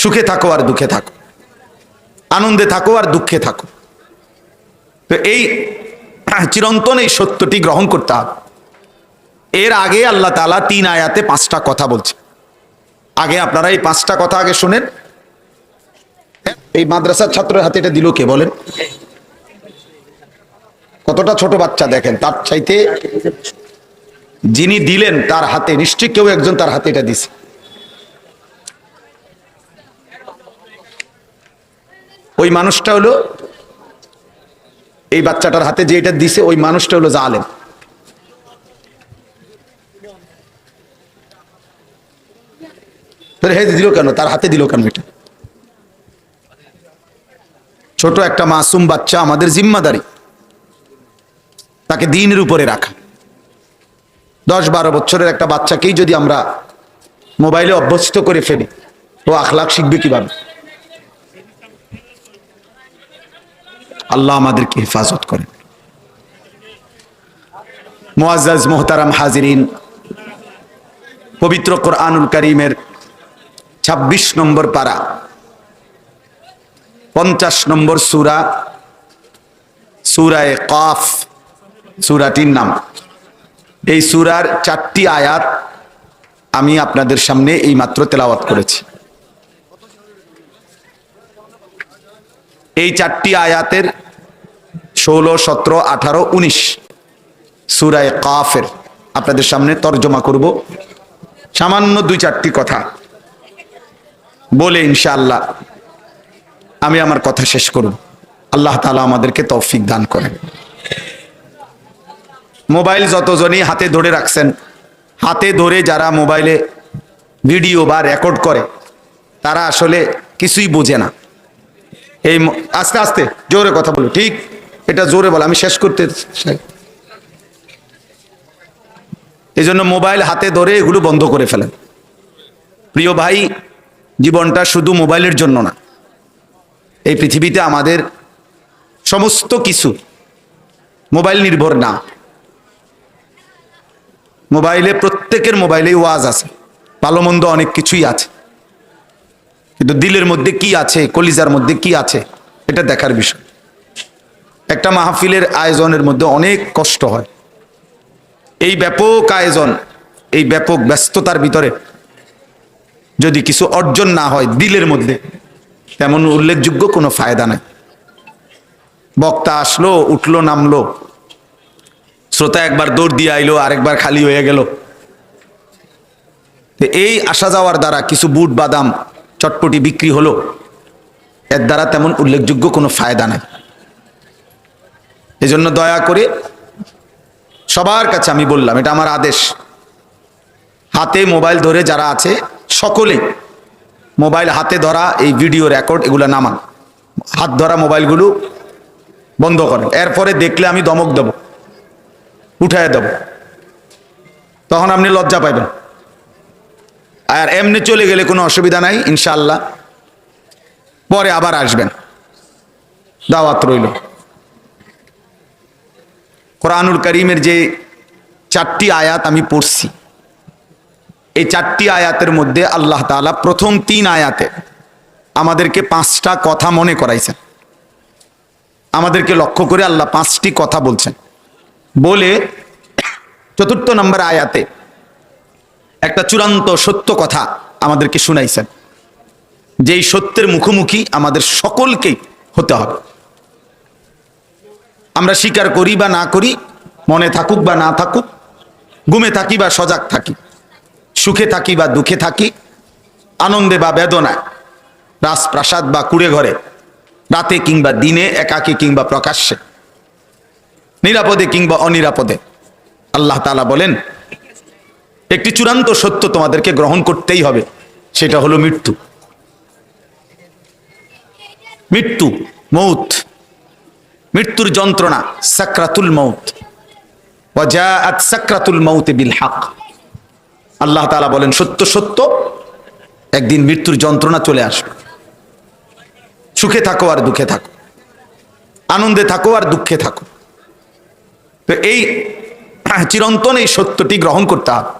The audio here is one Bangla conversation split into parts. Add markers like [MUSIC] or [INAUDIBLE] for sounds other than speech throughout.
সুখে থাকো আর দুঃখে থাকো। আনন্দে থাকো আর দুঃখে থাকো। তো এই [CLEARS THROAT] চিরন্তন এই সত্যটি গ্রহণ করতে হবে। এর আগে আল্লাহ তালা তিন আয়াতে পাঁচটা কথা বলছে আগে আপনারা এই পাঁচটা কথা আগে শুনেন। এই মাদ্রাসার ছাত্রের হাতে এটা দিল কে বলেন? কতটা ছোট বাচ্চা দেখেন, তার চাইতে যিনি দিলেন তার হাতে, নিশ্চয়ই কেউ একজন তার হাতে এটা দিছে। ওই মানুষটা হলো এই বাচ্চাটার হাতে যে এটা দিছে, ওই মানুষটা হলো জালেম। হে দিল কেন? তার হাতে দিল কেন এটা? ছোট একটা মাসুম বাচ্চা আমাদের জিম্মাদারি। তাকে দিনের উপরে রাখা। দশ বারো বছরের একটা বাচ্চাকেই যদি আমরা মোবাইলে অভ্যস্ত করে ফেলি, ও আখলাখ শিখবে কীভাবে? আল্লাহ আমাদেরকে হেফাজত করেন। মোয়াজ্জাজ মোহতারাম হাজিরিন, পবিত্র কোরআনুল করিমের ২৬ নম্বর পারা, পঞ্চাশ নম্বর সুরা, সুরায় কফ, সুরাটির নাম। এই সুরার চারটি আয়াত আমি আপনাদের সামনে এই মাত্র তেলাওয়াত করেছি। এই চারটি আয়াতের ষোলো, সতেরো, আঠারো, উনিশ সুরায় কাফের। আপনাদের সামনে তর্জমা করব। সামান্য দুই চারটি কথা বলে ইনশাআল্লাহ আমি আমার কথা শেষ করব। আল্লাহ তালা আমাদেরকে তৌফিক দান করেন। মোবাইল যতজনই হাতে ধরে রাখছেন, হাতে ধরে যারা মোবাইলে ভিডিও বা রেকর্ড করে, তারা আসলে কিছুই বোঝে না। এই আস্তে আস্তে, জোরে কথা বলো, ঠিক? এটা জোরে বলো, আমি শেষ করতে এই জন্য মোবাইল হাতে ধরে এগুলো বন্ধ করে ফেলেন। প্রিয় ভাই, জীবনটা শুধু মোবাইলের জন্য না। এই পৃথিবীতে আমাদের সমস্ত কিছু মোবাইল নির্ভর না। মোবাইলে প্রত্যেকের মোবাইলেই ওয়াজ আছে, ভালো মন্দ অনেক কিছুই আছে। কিন্তু দিলের মধ্যে কি আছে, কলিজার মধ্যে কি আছে, এটা দেখার বিষয়। একটা মাহফিলের আয়োজনের মধ্যে অনেক কষ্ট হয়। এই ব্যাপক আয়োজন, এই ব্যাপক ব্যস্ততার ভিতরে যদি কিছু অর্জন না হয় দিলের মধ্যে, তেমন উল্লেখযোগ্য কোনো ফায়দা নাই। বক্তা আসলো, উঠল, নামলো। শ্রোতা একবার দৌড় দিয়ে আইলো, আরেকবার খালি হয়ে গেল। এই আসা যাওয়ার দ্বারা কিছু বুট বাদাম চটপটি বিক্রি হলো। এর দ্বারা তেমন উল্লেখযোগ্য কোনো ফায়দা নাই। এজন্য দয়া করে সবার কাছে আমি বললাম, এটা আমার আদেশ। হাতে মোবাইল ধরে যারা আছে, সকলে মোবাইল হাতে ধরা, এই ভিডিও রেকর্ড এগুলো নামান। হাত ধরা মোবাইলগুলো বন্ধ করেন। এরপরে দেখলে আমি দমক দেব, উঠায় দেব। তখন আপনি লজ্জা পাইবেন। আর এমনি চলে গেলে কোনো অসুবিধা নাই ইনশাল্লাহ পরে আবার আসবেন। দাওয়াত রইল। কোরআনুল করিমের যে চারটি আয়াত আমি পড়ছি, এই চারটি আয়াতের মধ্যে আল্লাহ তাআলা প্রথম তিন আয়াতে আমাদেরকে পাঁচটা কথা মনে করাইছেন। আমাদেরকে লক্ষ্য করে আল্লাহ পাঁচটি কথা বলছেন। বলে চতুর্থ নম্বর আয়াতে একটা চূড়ান্ত সত্য কথা আমাদেরকে শুনাইছেন। যেই সত্যের মুখোমুখি আমাদের সকলকেই হতে হবে। আমরা স্বীকার করি বা না করি, মনে থাকুক বা না থাকুক, ঘুমে থাকি বা সজাগ থাকি, সুখে থাকি বা দুঃখে থাকি, আনন্দে বা বেদনায়, রাজপ্রাসাদ বা কুড়ে ঘরে, রাতে কিংবা দিনে, একাকী কিংবা প্রকাশ্যে, নিরাপদে কিংবা অনিরাপদে, আল্লাহ তাআলা বলেন একটি চূড়ান্ত সত্য তোমাদেরকে গ্রহণ করতেই হবে, সেটা হলো মৃত্যু। মৃত্যু, মৌত। মৃত্যুর যন্ত্রণা, সাকরাতুল মৌত। সাকরাতুল মৌতে বিল হক। আল্লাহ তাআলা বলেন, সত্য সত্য, একদিন মৃত্যুর যন্ত্রণা চলে আসবে। সুখে থাকো আর দুঃখে থাকো। আনন্দে থাকো আর দুঃখে থাকো। তো এই চিরন্তন এই সত্যটি গ্রহণ করতে হবে।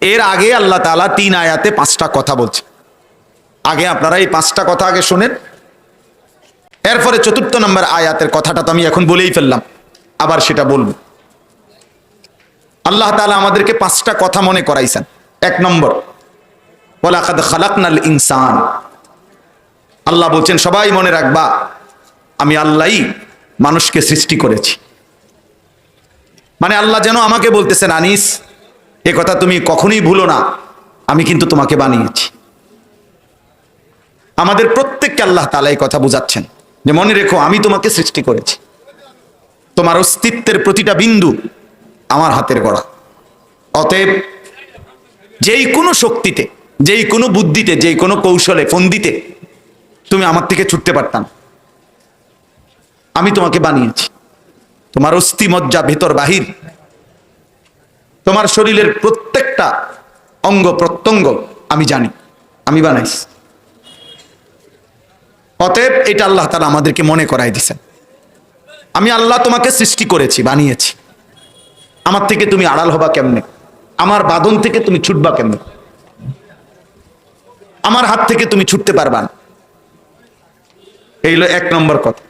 এর আগে আল্লাহ তাআলা তিন আয়াতে পাঁচটা কথা বলছে আগে আপনারা এই পাঁচটা কথা আগে শোনেন। এরপরে চতুর্থ নম্বর আয়াতের কথাটা তো আমি এখন বলেই ফেললাম। আবার সেটা বলব। আল্লাহ তালা আমাদেরকে পাঁচটা কথা মনে করাইছেন। এক নম্বর, ওয়ালাকাদ খালাকনাল ইনসান। আল্লাহ বলছেন, সবাই মনে রাখবা, আমি আল্লাহই মানুষকে সৃষ্টি করেছি। মানে আল্লাহ যেন আমাকে বলতেছেন, আনিস এ কথা তুমি কখনোই ভুলো না। আমি কিন্তু তোমাকে বানিয়েছি। আমাদের প্রত্যেককে আল্লাহ তালা এই কথা বুঝাচ্ছেন। যে মনে রেখো, আমি তোমাকে সৃষ্টি করেছি। তোমার অস্তিত্বের প্রতিটা বিন্দু আমার হাতের গড়া। অতএব যেই কোনো শক্তিতে, যেই কোনো বুদ্ধিতে, যেই কোনো কৌশলে, ফন্দিতে তুমি আমার থেকে ছুটতে পারতাম আমি তোমাকে বানিয়েছি। তোমার অস্থি মজ্জা ভেতর বাহির তোমার শরীরের প্রত্যেকটা অঙ্গ প্রত্যঙ্গ আমি জানি, আমি বানাইছি। অতএব এটা আল্লাহ তালা আমাদেরকে মনে করাই দিছেন আমি আল্লাহ তোমাকে সৃষ্টি করেছি, বানিয়েছি। আমার থেকে তুমি আড়াল হবা কেমনে? আমার বাদন থেকে তুমি ছুটবা কেমনে? আমার হাত থেকে তুমি ছুটতে পারবা না। এই হলো এক নম্বর কথা।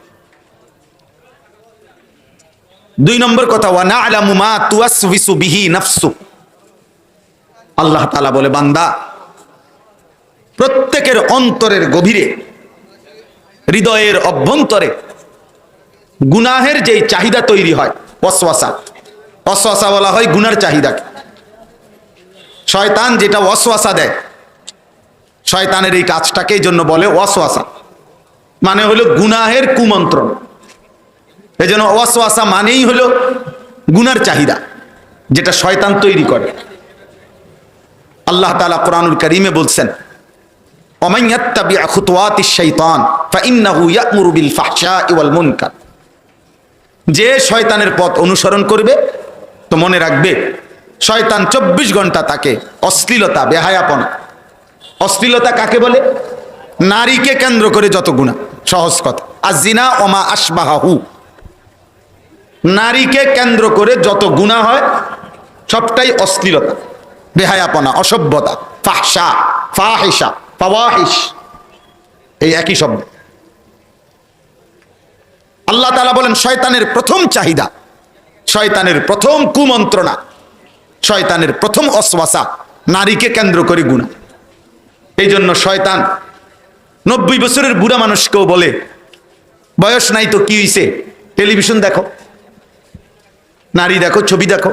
দুই নম্বর কথা ওয়া না'লামু মা তুওয়াসবিসু বিহি নাফসু আল্লাহ তাআলা বলে, বান্দা, প্রত্যেকের অন্তরের গভীরে, হৃদয়ের অভ্যন্তরে গুনাহের যেই চাহিদা তৈরি হয় অশ্বাসা অশ্বাসা বলা হয় গুনার চাহিদাকে। শয়তান যেটা অশ্বাসা দেয়, শয়তানের এই কাজটাকে জন্য বলে অশ্বাসা মানে হলো গুনাহের কুমন্ত্রণ। এই জন্য ওয়াসওয়াসা মানেই হলো গুনার চাহিদা, যেটা শয়তান তৈরি করে। আল্লাহ তালা কোরআনুল করিমে বলছেন যে শয়তানের পথ অনুসরণ করবে, তো মনে রাখবে, শয়তান ২৪ ঘণ্টা তাকে অশ্লীলতা, বেহায়াপনা, অশ্লীলতা কাকে বলে? নারীকে কেন্দ্র করে যত গুণা সহজ কথা। আজিনা জিনা ওমা আসবাহু নারীকে কেন্দ্র করে যত গুণা হয়, সবটাই অশ্লীলতা, বেহায়াপনা, অসভ্যতা ফাহসা ফাহিসা ফাওয়াহিস এই একই শব্দ। আল্লাহ তাআলা বলেন, শয়তানের প্রথম চাহিদা, শয়তানের প্রথম কুমন্ত্রণা, শয়তানের প্রথম অশ্বাসা, নারীকে কেন্দ্র করে গুণা। এই জন্য শয়তান নব্বই বছরের বুড়া মানুষকেও বলে, বয়স নাই তো কি হইছে? টেলিভিশন দেখো। নারী দেখো, ছবি দেখো।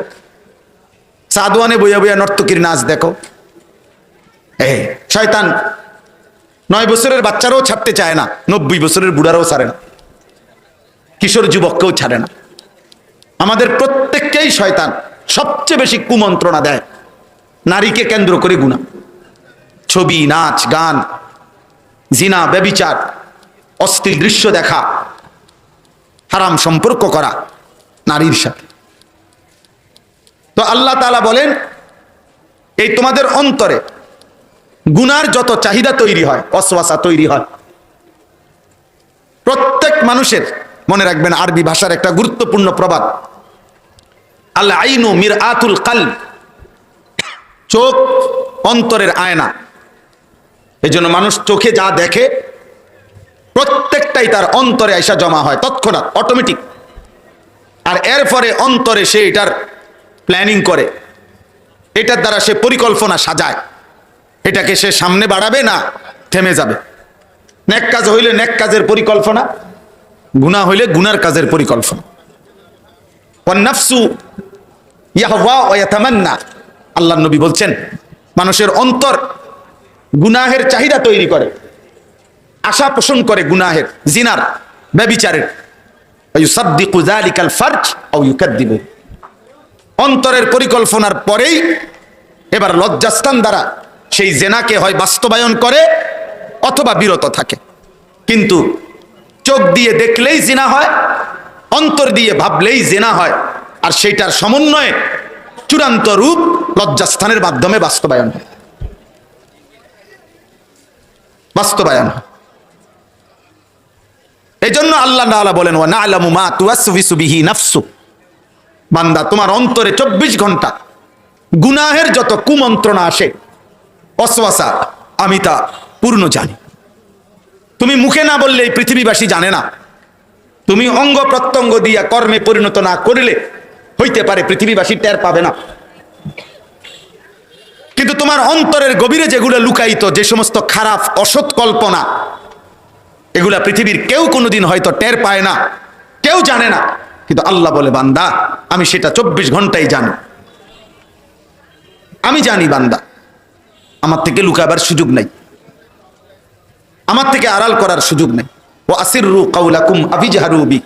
সাদওয়ানে বইয়া বইয়া নর্তকীর নাচ দেখো। এ শয়তান, নয় বছরের বাচ্চারাও ছাড়তে চায় না, নব্বই বছরের বুড়ারাও ছাড়ে না। কিশোর যুবককেও ছাড়ে না। আমাদের প্রত্যেককেই শয়তান সবচেয়ে বেশি কুমন্ত্রণা দেয়। নারীকে কেন্দ্র করে গুণা। ছবি, নাচ, গান, জিনা, ব্যবিচার, অস্থির দৃশ্য দেখা, হারাম সম্পর্ক করা নারীর সাথে। তো আল্লাহ তাআলা বলেন, এই তোমাদের অন্তরে গুনার যত চাহিদা তৈরি হয় অশ্বাসা তৈরি হয়। প্রত্যেক মানুষের মনে রাখবেন আরবি ভাষার একটা গুরুত্বপূর্ণ প্রবাদ। আল আইনু মির আতুল কাল চোখ অন্তরের আয়না। এই জন্য মানুষ চোখে যা দেখে, প্রত্যেকটাই তার অন্তরে আইসা জমা হয়, তৎক্ষণাৎ অটোমেটিক আর এরপরে অন্তরে সে এটার প্ল্যানিং করে। এটার দ্বারা সে পরিকল্পনা সাজায়। এটাকে সে সামনে বাড়াবে না থেমে যাবে। নেক কাজ হইলে নেক কাজের পরিকল্পনা, গুনাহ হইলে গুনার কাজের পরিকল্পনা। আল্লাহর নবী বলছেন, মানুষের অন্তর গুনাহের চাহিদা তৈরি করে। আশা পোষণ করে গুনাহের, জিনার, ব্যবিচারের। ইউসাদ্দিকু যালিকাল ফারজ আও ইউকাদ্দিবু। অন্তরের পরিকল্পনার পরেই এবার লজ্জাস্থান দ্বারা সেই জেনাকে হয় বাস্তবায়ন করে অথবা বিরত থাকে। কিন্তু চোখ দিয়ে দেখলেই জেনা হয়, অন্তর দিয়ে ভাবলেই জেনা হয়, আর সেইটার সমন্বয়ে চূড়ান্ত রূপ লজ্জাস্থানের মাধ্যমে বাস্তবায়ন হয়। বাস্তবায়ন হয়। এই জন্য আল্লাহ বলেন, ওয়া না'লামু মা তুওয়াসবিসু বিহি নাফসু বান্দা, তোমার অন্তরে চব্বিশ ঘণ্টা গুনাহের যত কুমন্ত্রণা আসে, অশ্বাসা, আমি তা পূর্ণ জানি। তুমি মুখে না বললে এই পৃথিবীবাসী জানে না। তুমি অঙ্গ প্রত্যঙ্গ দিয়া কর্মে পরিণত না করিলে হইতে পারে পৃথিবীবাসী টের পাবে না। কিন্তু তোমার অন্তরের গভীরে যেগুলো লুকায়িত, যে সমস্ত খারাপ, অসৎ কল্পনা, এগুলা পৃথিবীর কেউ কোনোদিন হয়তো টের পায় না, কেউ জানে না। কিন্তু আল্লাহ বলে, বান্দা, আমি সেটা চব্বিশ ঘন্টাই জানি। আমি জানি, বান্দা। আমার থেকে লুকাবার সুযোগ নাই। আমার থেকে আড়াল করার সুযোগ নেই। ও আসিরু কাউলাকুম আবিজাহারু বি।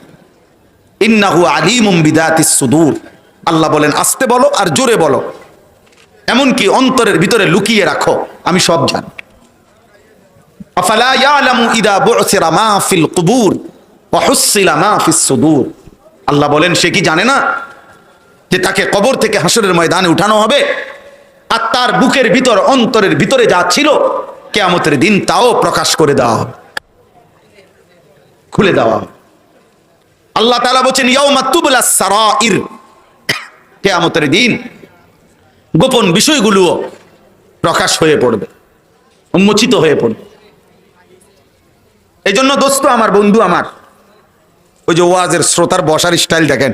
ইন্নাহু আলিমুম বিদাতিস সুদূর। আল্লাহ বলেন, আস্তে বলো আর জোরে বলো। এমনকি অন্তরের ভিতরে লুকিয়ে রাখো। আমি সব জানি। আফালা ইয়ালামু ইদা বু'সিরা মা ফিল কুবুর ওয়া হুসিলা মা ফিস সুদূর। আল্লাহ বলেন, সে কি জানে না যে তাকে কবর থেকে হাসরের ময়দানে উঠানো হবে? আর তার বুকের ভিতর, অন্তরের ভিতরে যা ছিল, কেয়ামতের দিন তাও প্রকাশ করে দেওয়া হবে। খুলে দেওয়া হবে। আল্লাহ তালা বলছেন কেয়ামতের দিন গোপন বিষয়গুলো প্রকাশ হয়ে পড়বে, উন্মোচিত হয়ে পড়বে। এই জন্য দোস্ত, আমার বন্ধু আমার ওই যে ওয়াজের শ্রোতার বসার স্টাইল দেখেন।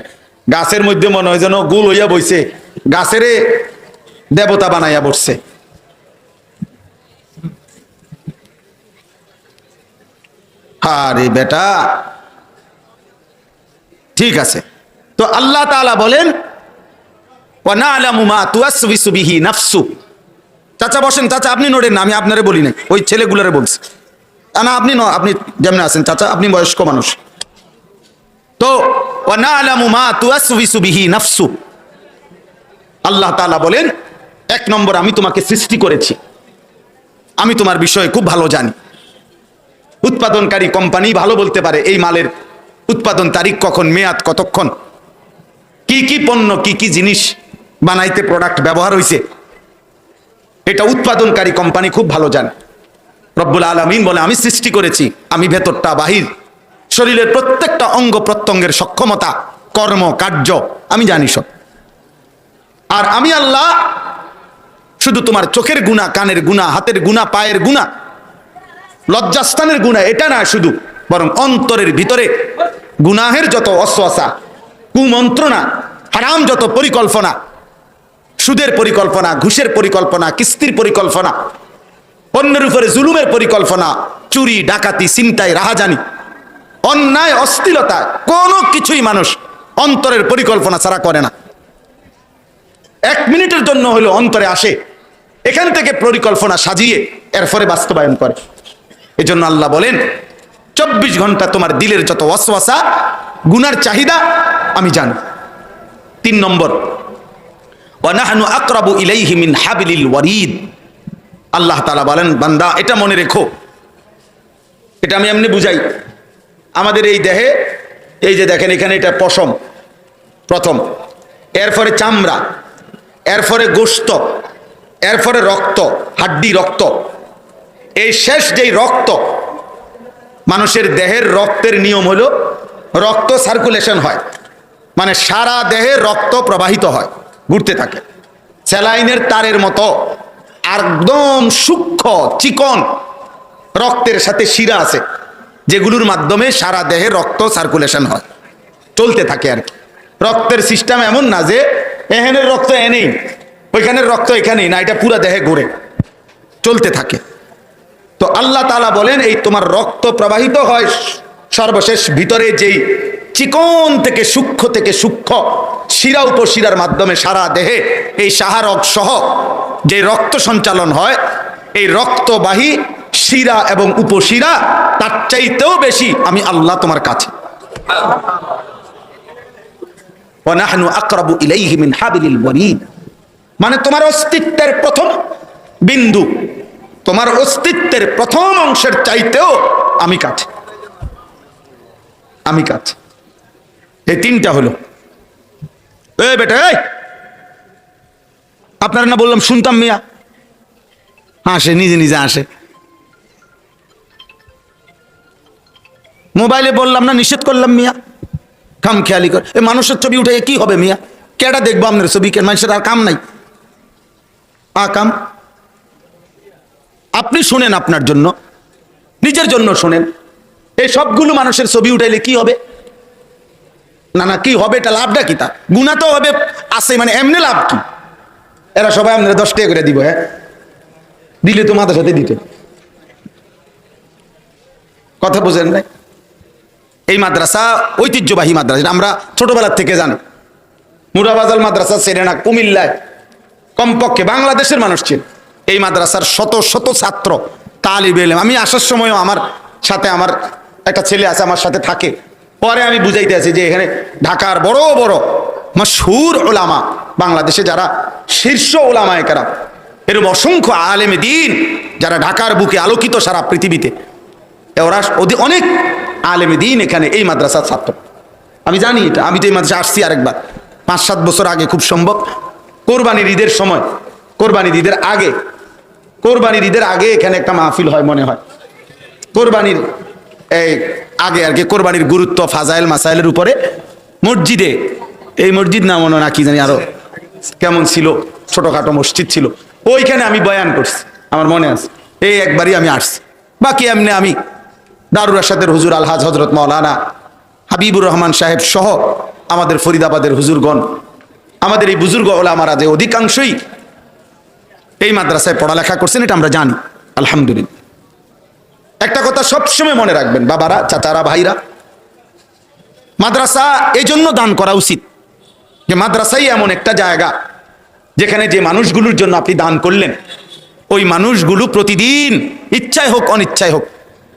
গাছের মধ্যে মনে হয় যেন গুল হইয়া বইছে। গাছেরে দেবতা বানাইয়া বসছে। আরে বেটা। ঠিক আছে। তো আল্লাহ তাআলা বলেন চাচা বসেন, চাচা, আপনি নড়েন না, আমি আপনারে বলি নাই। ওই ছেলেগুলারে বলছি। না আপনি আপনি যেমন আছেন, চাচা, আপনি বয়স্ক মানুষ। তো নাফসু। আল্লাহ তাআলা বলেন, এক নম্বর আমি তোমাকে সৃষ্টি করেছি। আমি তোমার বিষয়ে খুব ভালো জানি। উৎপাদনকারী কোম্পানি ভালো বলতে পারে, এই মালের উৎপাদন তারিখ কখন, মেয়াদ কতক্ষণ? কি কি পণ্য, কি কি জিনিস বানাইতে প্রোডাক্ট ব্যবহার হয়েছে এটা উৎপাদনকারী কোম্পানি খুব ভালো জানে। রব্বুল আলমিন বলে, আমি সৃষ্টি করেছি, আমি ভেতরটা বাহির। শরীরের প্রত্যেকটা অঙ্গ প্রত্যঙ্গের সক্ষমতা, কর্ম, কার্য, আমি জানি সব। আর আমি আল্লাহ, শুধু তোমার চোখের গুণা, কানের গুণা, হাতের গুণা, পায়ের গুণা, লজ্জাস্থানের গুণা, এটা না শুধু, বরং অন্তরের ভিতরে গুনাহের যত অশ্বাসা কুমন্ত্রণা, হারাম যত পরিকল্পনা, সুদের পরিকল্পনা, ঘুষের পরিকল্পনা, কিস্তির পরিকল্পনা অন্যের উপরে জুলুমের পরিকল্পনা, চুরি, ডাকাতি চিন্তায় রাহাজানি অন্যায়, অস্থিরতা, কোনো কিছুই মানুষ অন্তরের পরিকল্পনা ছাড়া করে না। এক মিনিটের জন্য হলো অন্তরে আসে, এখান থেকে পরিকল্পনা সাজিয়ে এরপরে বাস্তবায়ন করে। এজন্য আল্লাহ বলেন, চব্বিশ ঘণ্টা তোমার দিলের যত অশ্বাসা গুনার চাহিদা আমি জানি। তিন নম্বর ওয়ানাহানু আকরাবু ইলাইহি হাবিলিল ওয়ারিদ। আল্লাহ তাআলা বলেন, বান্দা, এটা মনে রেখো। এটা আমি এমনি বুঝাই। আমাদের এই দেহে, এই যে দেখেন এখানে এটা পশম, প্রথম। এরপরে চামড়া, এরপরে গোস্ত, এরপরে রক্ত, হাড্ডি রক্ত। এই শেষ যেই রক্ত, মানুষের দেহের রক্তের নিয়ম হলো রক্ত সার্কুলেশন হয়। মানে সারা দেহে রক্ত প্রবাহিত হয়, ঘুরতে থাকে। স্যালাইনের তারের মতো, একদম সূক্ষ্ম, চিকন রক্তের সাথে শিরা আছে। যেগুলোর মাধ্যমে সারা দেহে রক্ত সার্কুলেশন হয়। চলতে থাকে আর কি। রক্তের সিস্টেম এমন না যে এহেনের রক্ত এনেই, ওইখানের রক্ত এখানেই না, এটা পুরা দেহে ঘুরে। চলতে থাকে। তো আল্লাহ তালা বলেন, এই তোমার রক্ত প্রবাহিত হয় সর্বশেষ ভিতরে যেই চিকন থেকে সূক্ষ্ম থেকে সূক্ষ্ম শিরা উপশিরার মাধ্যমে সারা দেহে এই সাহারক সহ যে রক্ত সঞ্চালন হয়, এই রক্তবাহী শিরা এবং উপশিরা, তার চাইতেও বেশি আমি আল্লাহ তোমার কাছে। মিন তোমার অস্তিত্বের প্রথম বিন্দু, তোমার অস্তিত্বের প্রথম অংশের চাইতেও আমি কাছে। আমি কাছে। এই তিনটা হলো। এ বেটা আপনারা না বললাম শুনতাম মিয়া? হাসে, নিজে নিজে আসে মোবাইলে বললাম না, নিষেধ করলাম মিয়া। খাম খেয়ালি কর। এ মানুষের ছবি উঠে কি হবে মিয়া? কেডা দেখব আপনার ছবি? কেন মানুষের আর কাম নাই? আ, কাম। আপনি শুনেন আপনার জন্য। নিজের জন্য শোনেন। এই সবগুলো মানুষের ছবি উঠাইলে কি হবে? না না, কি হবে? এটা লাভটা কি তা? গুণা তো হবে, আছে মানে এমনি লাভ কি? এরা সবাই আপনারা দশ টাকা করে দিব হ্যাঁ? দিলে তো মাথার সাথে দিতে। কথা বোঝেন নাই? এই মাদ্রাসা ঐতিহ্যবাহী মাদ্রাসা আমরা ছোটবেলার থেকে জানি। মুরাবাজাল মাদ্রাসা সেরেনা, কুমিল্লায়। কমপক্ষে বাংলাদেশের মানুষ ছিল এই মাদ্রাসার শত শত ছাত্র, তালিব এলেম। আমি আসার সময়ও আমার সাথে আমার একটা ছেলে আছে, আমার সাথে থাকে। পরে আমি বুঝাইতে আছি যে এখানে ঢাকার বড় বড় মশহুর ওলামা, বাংলাদেশে যারা শীর্ষ ওলামা একারা এরকম অসংখ্য আলেমে দিন, যারা ঢাকার বুকে আলোকিত সারা পৃথিবীতে ওরা অনেক আলেমে দিন এখানে এই মাদ্রাসার ছাত্র। আমি জানি এটা, আমি তো এই মাদ্রাসা আসছি আরেকবার। পাঁচ, সাত বছর আগে খুব সম্ভব। কোরবানির ঈদের সময়, কোরবানির ঈদের আগে, কোরবানির ঈদের আগে এখানে একটা মাহফিল হয় মনে হয়। কোরবানির, এই আগে আর কি, কোরবানির গুরুত্ব ফাজাইল মাসাইলের উপরে মসজিদে, এই মসজিদ না মনে না কি জানি আরও কেমন ছিল, ছোটখাটো মসজিদ ছিল। ওইখানে আমি বয়ান করছি, আমার মনে আছে। এই একবারই আমি আসছি। বাকি এমনি আমি দারুর রাশাদের হুজুর আলহাজ হজরত মৌলানা হাবিবুর রহমান সাহেব সহ আমাদের ফরিদাবাদের হুজুরগণ, আমাদের এই বুজুর্গ ওলামারা যে অধিকাংশই এই মাদ্রাসায় পড়ালেখা করছেন, এটা আমরা জানি, আলহামদুলিল্লাহ। একটা কথা সবসময় মনে রাখবেন, বাবারা, চাচারা, ভাইরা, মাদ্রাসা এই জন্য দান করা উচিত যে মাদ্রাসাই এমন একটা জায়গা যেখানে যে মানুষগুলোর জন্য আপনি দান করলেন, ওই মানুষগুলো প্রতিদিন ইচ্ছায় হোক, অনিচ্ছায় হোক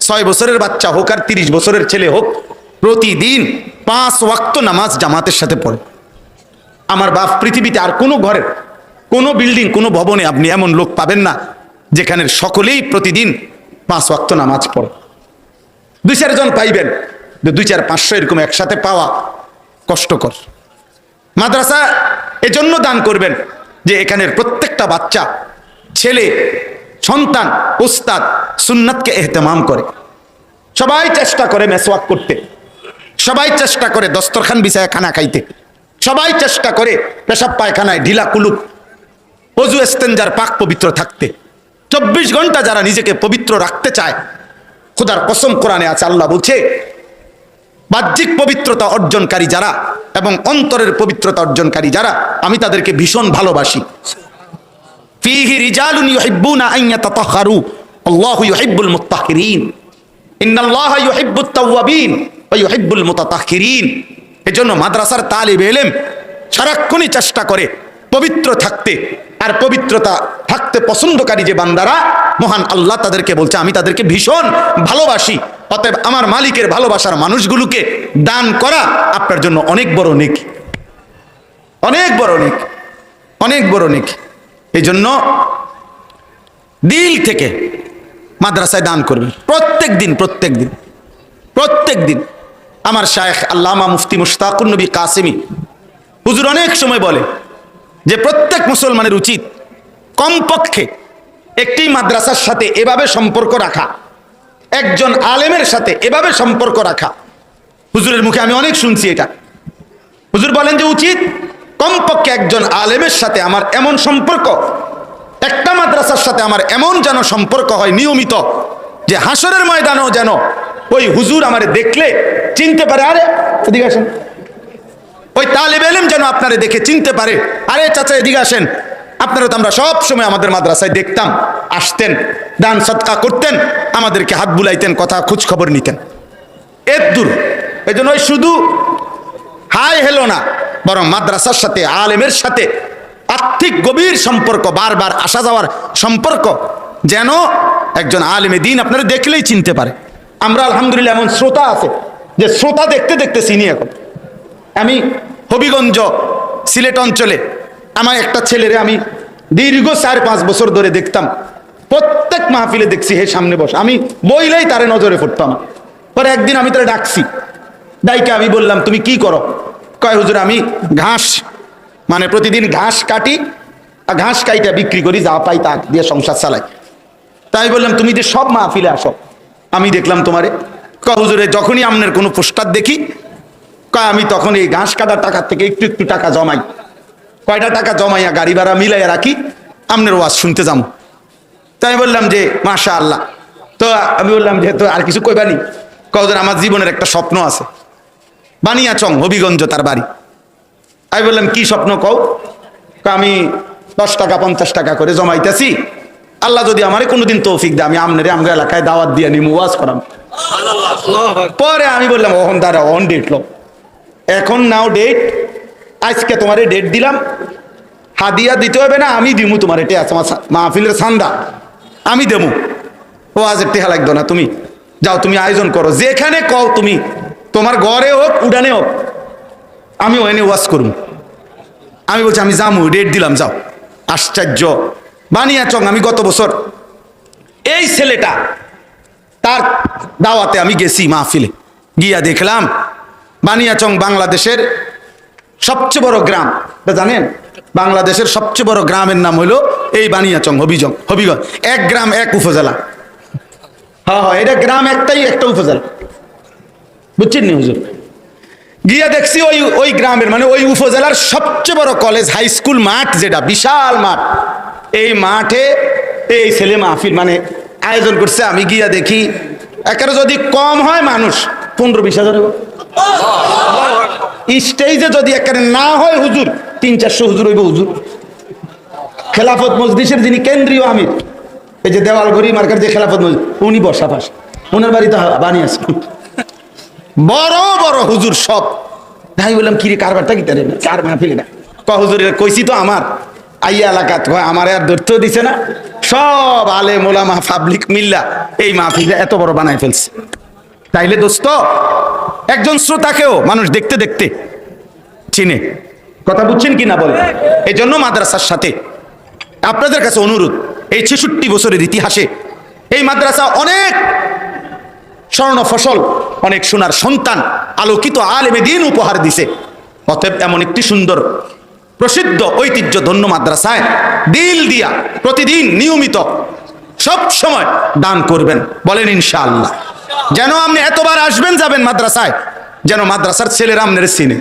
ছয় বছরের বাচ্চা হোক আর তিরিশ বছরের ছেলে হোক, প্রতিদিন পাঁচ ওয়াক্ত নামাজ জামাতের সাথে পড়ে। আমার বাপ পৃথিবীতে আর কোনো ঘরের, কোনো বিল্ডিং, কোনো ভবনে আপনি এমন লোক পাবেন না যেখানের সকলেই প্রতিদিন পাঁচ ওয়াক্ত নামাজ পড়ে। দুই চারজন পাইবেন দুই চার পাঁচশো এরকম একসাথে পাওয়া কষ্টকর। মাদ্রাসা এজন্য দান করবেন যে এখানের প্রত্যেকটা বাচ্চা, ছেলে সন্তান, উস্তাদ, সুন্নাতকে এহতেমাম করে। সবাই চেষ্টা করে মেসওয়াক করতে। সবাই চেষ্টা করে দস্তরখান বিছায় খানা খাইতে। সবাই চেষ্টা করে পেশাব পায়খানায় ঢিলা কুলুপ। অজু এস্তেঞ্জার পাক পবিত্র থাকতে। চব্বিশ ঘণ্টা যারা নিজেকে পবিত্র রাখতে চায়, খুদার কসম কোরআনে আছে, আল্লাহ বলছে, বাহ্যিক পবিত্রতা অর্জনকারী যারা এবং অন্তরের পবিত্রতা অর্জনকারী যারা, আমি তাদেরকে ভীষণ ভালোবাসি। ফিহি রিজালুন ইউহিব্বুনা আন ইয়াতাতাহহারু আল্লাহু ইউহিব্বুল মুত্তাহহিরিন ইন্নাল্লাহা ইউহিব্বুত তাওয়াবিন ওয়া ইউহিব্বুল মুতাতাহহিরিন এজন্য মাদ্রাসার তালিব ইলম সারাক্ষণই চেষ্টা করে পবিত্র থাকতে আর পবিত্রতা থাকতে পছন্দকারী যে বান্দারা, মহান আল্লাহ তাদেরকে বলছে, আমি তাদেরকে ভীষণ ভালোবাসি। অতএব আমার মালিকের ভালোবাসার মানুষগুলোকে দান করা আপনার জন্য অনেক বড় নেক। অনেক বড় নেক। অনেক বড় নেক। এই জন্য দিল থেকে মাদ্রাসায় দান করবেন প্রত্যেক দিন প্রত্যেক দিন প্রত্যেক দিন। আমার শায়েখ আল্লামা মুফতি মুশতাকুর নবী কাসিমি হুজুর অনেক সময় বলে যে প্রত্যেক মুসলমানের উচিত কমপক্ষে একটি মাদ্রাসার সাথে এভাবে সম্পর্ক রাখা, একজন আলেমের সাথে এভাবে সম্পর্ক রাখা। হুজুরের মুখে আমি অনেক শুনছি এটা। হুজুর বলেন যে উচিত কমপক্ষে একজন আলেমের সাথে আমার এমন সম্পর্ক, একটা মাদ্রাসার সাথে আমার এমন যেন সম্পর্ক হয় নিয়মিত, যে হাসরের ময়দানেও যেন ওই হুজুর আমারে দেখলে চিনতে পারে। আরে, এদিকে আসেন। ওই তালেব এলেম যেন আপনারে দেখে চিনতে পারে। আরে, চাচা, এদিকে আসেন। আপনারা তো আমরা সব সময় আমাদের মাদ্রাসায় দেখতাম, আসতেন, দান সৎকা করতেন, আমাদেরকে হাত বুলাইতেন, কথা খোঁজ খবর নিতেন। এর দূর। এই জন্য ওই শুধু হাই হেলো না বরং মাদ্রাসার সাথে, আলেমের সাথে আর্থিক গভীর সম্পর্ক, বারবার আসা যাওয়ার সম্পর্ক যেন একজন আলেমে দিন আপনারা দেখলেই চিনতে পারে। আমরা আলহামদুলিল্লাহ এমন শ্রোতা আছে, যে শ্রোতা দেখতে দেখতে চিনি এখন। আমি হবিগঞ্জ সিলেট অঞ্চলে আমার একটা ছেলেরে আমি দীর্ঘ চার পাঁচ বছর ধরে দেখতাম। প্রত্যেক মাহফিলে দেখছি, হে সামনে বস। আমি বইলেই তারে নজরে পড়তাম পরে একদিন আমি তারা ডাকছি। ডাইকে আমি বললাম, তুমি কি করো? কয়, হুজুর, আমি ঘাস মানে প্রতিদিন ঘাস কাটি আর ঘাস কাইটা বিক্রি করি, যা পাই তা দিয়ে সংসার চালাই। তাই বললাম, তুমি যে সব মাহফিলে আসো, আমি দেখলাম তোমারে। কয়, হুজুরে যখনই আপনার কোনো পোস্টার দেখি, কয়, আমি তখন এই ঘাস কাটার টাকার থেকে একটু একটু টাকা জমাই। কয়টা টাকা জমাইয়া গাড়ি ভাড়া মিলাইয়া রাখি আপনার ওয়াজ শুনতে যাব। তাই বললাম যে মাশা আল্লাহ তো আমি বললাম যে, তো আর কিছু কইবানি কজন আমার জীবনের একটা স্বপ্ন আছে। বানিয়াচং, হবিগঞ্জ তার বাড়ি। আমি বললাম, কি স্বপ্ন কও? আমি দশ টাকা, পঞ্চাশ টাকা করে জমাইতেছি। আল্লাহ যদি আমার কোনোদিন তৌফিক দেয়, আমি আমনের আমরা এলাকায় দাওয়াত দিয়ে নিমু, ওয়াজ করাম। পরে আমি বললাম ওহন দাঁড়া অন ডেট লো এখন নাও ডেট আজকে তোমারে ডেট দিলাম। হাদিয়া দিতে হবে না, আমি দিমু তোমার এটা আমার মাহফিলের সান্দা। আমি দেবো ও আজ টেহা লাগতো না, তুমি যাও, তুমি আয়োজন করো। যেখানে কও তুমি তোমার ঘরে হোক, উডানে হোক, আমি ওখানে ওয়াশ করুন আমি বলছি, আমি যামু ডেট দিলাম, যাও। আশ্চর্য। বানিয়াচং, আমি গত বছর এই ছেলেটা, তার দাওয়াতে আমি গেছি মাহফিলে। গিয়া দেখলাম, বানিয়াচং বাংলাদেশের সবচেয়ে বড় গ্রাম। জানেন, বাংলাদেশের সবচেয়ে বড় গ্রামের নাম হলো এই বানিয়াচং হবিজং হবিগঞ্জ। এক গ্রাম, এক উপজেলা। হ্যাঁ হ্যাঁ এটা গ্রাম একটাই, একটা উপজেলা। বুঝছেন নি হুজুর? গিয়া দেখছি ওই ওই গ্রামের মানে ওই উপজেলার সবচেয়ে বড় কলেজ হাই স্কুল মাঠ যেটা, বিশাল মাঠ। এই মাঠে এই ছেলে মাহফিল মানে আয়োজন করছে। আমি গিয়া দেখি, একেবারে যদি কম হয় মানুষ, পনেরো বিশ হাজার। স্টেজে যদি একেবারে না হয় হুজুর, তিন চারশো হুজুর হইব হুজুর। খেলাফত মজলিসের যিনি কেন্দ্রীয় আমির, এই যে দেওয়াল ঘড়ি মার্কার যে খেলাফত মসজিদ উনি বসা পাশ। ওনার বাড়িতে বানিয়ে আছে। বড় বড় হুজুর সব। তাই বললাম, কিরে, কারবারটা কি তারে? কার মাহফিল এটা ক হুজুর কইছি তো আমার। আইয়া এলাকাত আমার আর ধরতেও দিছে না। সব আলে মোলামা পাবলিক মিল্লা এই মাহফিলটা এত বড় বানাই ফেলছে। তাইলে দোস্ত, একজন শ্রোতাকেও মানুষ দেখতে দেখতে চিনে। কথা বুঝছেন কি না বলে এই জন্য মাদ্রাসার সাথে আপনাদের কাছে অনুরোধ, এই ছেষট্টি বছরের ইতিহাসে এই মাদ্রাসা অনেক স্বর্ণ ফসল, অনেক সোনার সন্তান আলোকিত আলেমে দিন উপহার দিছে। অতএব এমন একটি সুন্দর, প্রসিদ্ধ ঐতিহ্য ধন্য মাদ্রাসায় দিল দিয়া প্রতিদিন নিয়মিত সব সময় দান করবেন, বলেন ইনশাআল্লাহ। যেন আপনি এতবার আসবেন যাবেন মাদ্রাসায়, যেন মাদ্রাসার ছেলেরা আপনার সিনে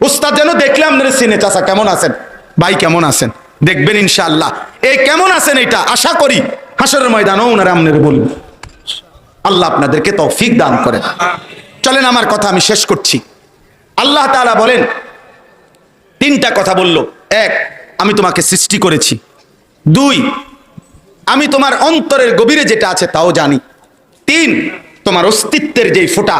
উস্তাদ যেন দেখলে আপনার সিনে চাচা, কেমন আছেন? ভাই, কেমন আছেন? দেখবেন ইনশাআল্লাহ। এই কেমন আছেন এটা? আশা করি হাসরের ময়দানও ওনারা আপনার বলবেন আল্লাহ আপনাদেরকে তৌফিক দান করেন। চলেন আমার কথা আমি শেষ করছি। আল্লাহ তাআলা বলেন, তিনটা কথা বলল। এক, আমি তোমাকে সৃষ্টি করেছি। দুই, আমি তোমার অন্তরের গভীরে যেটা আছে তাও জানি। তিন, তোমার অস্তিত্বের যেই ফোঁটা,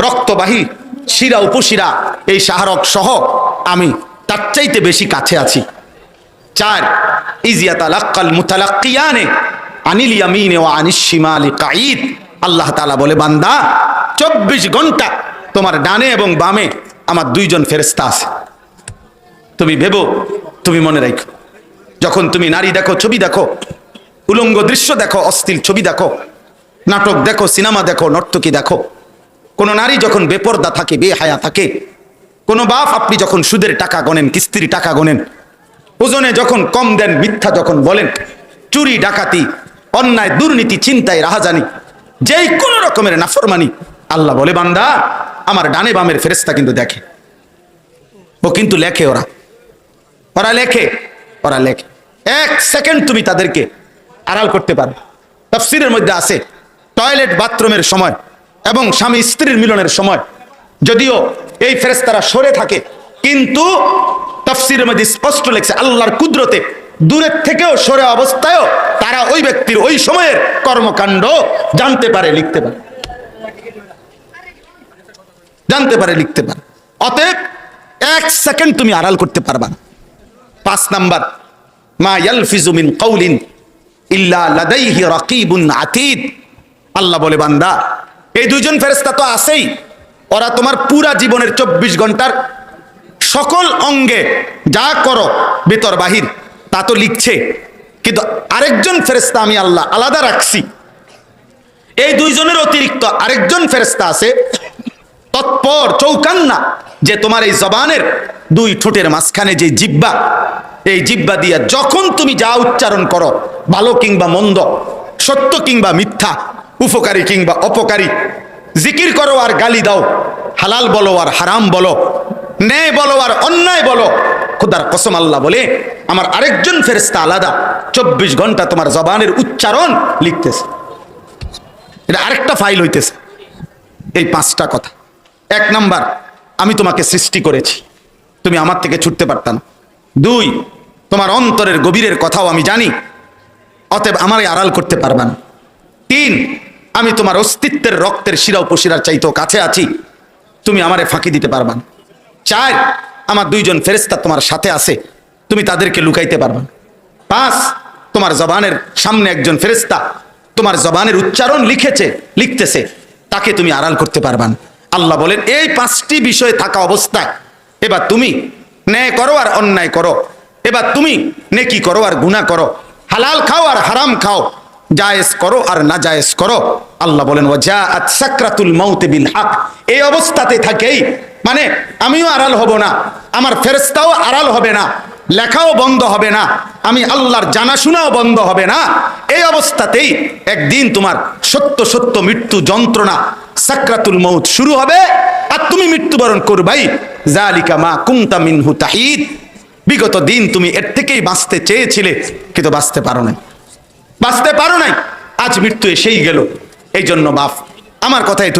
রক্তবাহী, শিরা, উপশিরা, এই সাহারক সহ আমি তার চাইতে বেশি কাছে আছি। চার ইজিয়াত আলাক্কাল মুতালাক্কিয়ানে আনিল ইয়ামিনে ও আনিস শিমালি কাঈদ। আল্লাহ তাআলা বলে, বান্দা, চব্বিশ ঘণ্টা তোমার ডানে এবং বামে আমার দুইজন ফেরেস্তা আছে। তুমি ভেবো, তুমি মনে রাখো যখন তুমি নারী দেখো, ছবি দেখো, উলঙ্গ দৃশ্য দেখো অস্থির ছবি দেখো, নাটক দেখো, সিনেমা দেখো, নর্তকী দেখো, কোনো নারী যখন বেপর্দা থাকে, বেহায়া থাকে, কোনো বাপ আপনি যখন সুদের টাকা গনেন কিস্তির টাকা গনেন ওজনে যখন কম দেন, মিথ্যা যখন বলেন, চুরি, ডাকাতি অন্যায়, দুর্নীতি চিন্তায় রাহাজানি, যেই কোন রকমের নাফরমানি, আল্লাহ বলে, বান্দা, আমার ডানে বামের ফেরেস্তা কিন্তু দেখে। ও কিন্তু লেখে ওরা। ওরা লেখে ওরা লেখে। এক সেকেন্ড তুমি তাদেরকে আড়াল করতে পারো। তফসিরের মধ্যে আছে, টয়লেট বাথরুমের সময় এবং স্বামী স্ত্রীর মিলনের সময়। যদিও এই ফেরেস্তারা সরে থাকে, কিন্তু তফসিরের মধ্যে স্পষ্ট লেখছে, আল্লাহর কুদরতে দূরের থেকেও সরে অবস্থায়ও তারা ওই ব্যক্তির ওই সময়ের কর্মকাণ্ড জানতে পারে, লিখতে পারে। জানতে পারে, লিখতে পারে। অতএব এক সেকেন্ড তুমি আড়াল করতে পারবা পাঁচ নাম্বার, মা ইয়ালফিজু মিন কওলিন ইল্লা লাদাইহি রাকিবুন আতীদ। আল্লাহ বলে, বান্দা, এই দুইজন ফেরেশতা তো আছেই। ওরা তোমার পুরা জীবনের চব্বিশ ঘণ্টার সকল অঙ্গে যা করো, ভিতর বাহির তা তো লিখছে। কিন্তু আরেকজন ফেরেস্তা আমি আল্লাহ আলাদা রাখছি। এই দুইজনের অতিরিক্ত আরেকজন ফেরেস্তা আছে। তৎপর চৌকান্না, যে তোমার এই জবানের দুই ঠোঁটের মাঝখানে যে জিব্বা এই জিব্বা দিয়া যখন তুমি যা উচ্চারণ করো, ভালো কিংবা মন্দ, সত্য কিংবা মিথ্যা, উপকারী কিংবা অপকারী, জিকির করো আর গালি দাও, হালাল বলো আর হারাম বলো, ন্যায় বলো আর অন্যায় বলো খুদার কসম আল্লাহ বলে, আমার আরেকজন ফেরেস্তা আলাদা, চব্বিশ ঘণ্টা তোমার জবানের উচ্চারণ লিখতেছে। এটা আরেকটা ফাইল হইতেছে। এই পাঁচটা কথা। এক নাম্বার, আমি তোমাকে সৃষ্টি করেছি। তুমি আমার থেকে ছুটতে পারতাম দুই, তোমার অন্তরের গভীরের কথাও আমি জানি। অতএব আমারে আড়াল করতে পারবা না। তিন, আমি তোমার অস্তিত্বের রক্তের শিরা উপশিরার চাইতেও কাছে আছি। তুমি আমারে ফাঁকি দিতে পারবা না। চার আমার দুইজন ফেরেস্তা তোমার সাথে আছে, তুমি তাদেরকে লুকাইতে পারবা পাঁচ, তোমার জবানের সামনে একজন ফেরেস্তা তোমার জবানের উচ্চারণ লিখেছে, লিখতেছে, তাকে তুমি আড়াল করতে পারবা না। আল্লাহ বলেন, এই পাঁচটি বিষয়ে থাকা অবস্থায়, এবার তুমি ন্যায় করো আর অন্যায় করো। এবার তুমি নেকি করো আর গুনাহ করো। হালাল খাও আর হারাম খাও। জায়েজ করো আর না জায়েজ করো। আল্লাহ বলেন ও যা সাকরাতুল মাউতে বিল হক। এই অবস্থাতে থাকেই মানে আমিও আড়াল হব না, আমার ফেরেস্তাও আড়াল হবে না, লেখাও বন্ধ হবে না, আমি আল্লাহর জানাশোনাও বন্ধ হবে না। এই অবস্থাতেই একদিন তোমার সত্য সত্য মৃত্যু যন্ত্রণা সাকরাতুল মৌত শুরু হবে, আর তুমি মৃত্যুবরণ করবাই জালিকা মা কুমতা মিনহু তাহিদ। বিগত দিন তুমি এর থেকেই বাঁচতে চেয়েছিলে, কিন্তু বাঁচতে পারো নাই। বাঁচতে পারো নাই, আজ মৃত্যু এসেই গেল এই জন্য বাপ, আমার কথা একটু